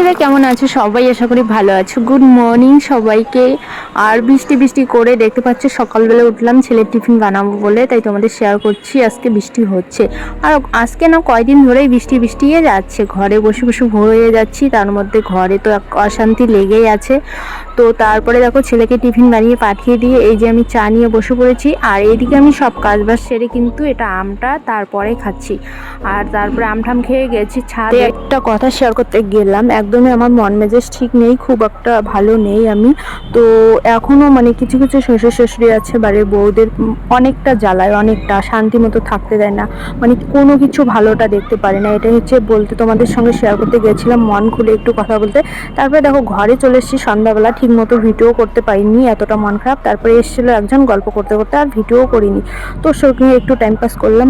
কেমন আছো? সবাই আশা করি ভালো আছো। গুড মর্নিং সবাইকে। আর বৃষ্টি বৃষ্টি করে দেখতে পাচ্ছ, সকালবেলা উঠলাম, ছেলের টিফিন বানাবো বলে, তাই তোমাদের শেয়ার করছি, আজকে বৃষ্টি হচ্ছে। আর আজকে না কয়দিন ধরেই বৃষ্টি বৃষ্টিয়ে যাচ্ছে, ঘরে বসে বসে ভোর হয়ে যাচ্ছি, তার মধ্যে ঘরে তো অশান্তি লেগেই আছে। তো তারপরে দেখো, ছেলেকে টিফিন বানিয়ে পাঠিয়ে দিয়ে, এই যে আমি চা নিয়ে বসে পড়েছি, আর এইদিকে আমি সব কাজবাজ সেরে কিন্তু এটা আমটা তারপরে খাচ্ছি। আর তারপরে আমঠাম খেয়ে গেছি, ছাদে একটা কথা শেয়ার করতে গেলাম একদমই আমার মন মেজাজ ঠিক নেই, খুব একটা ভালো নেই আমি। তো এখনও মানে কিছু কিছু শ্বশুর শাশুড়ি আছে, বাড়ির বউদের অনেকটা জ্বালায়, অনেকটা শান্তি মতো থাকতে দেয় না। মানে কোনো কিছু ভালোটা দেখতে পারে না। এটা হচ্ছে বলতে তোমাদের সঙ্গে শেয়ার করতে গেছিলাম, মন খুলে একটু কথা বলতে। তারপরে দেখো, ঘরে চলে এসেছি সন্ধ্যাবেলা ঠিক মতো ভিডিও করতে পারিনি, এতটা মন খারাপ। তারপরে এসেছিল একজন গল্প করতে করতে আর ভিডিও করিনি। তো সঙ্গে একটু টাইম পাস করলাম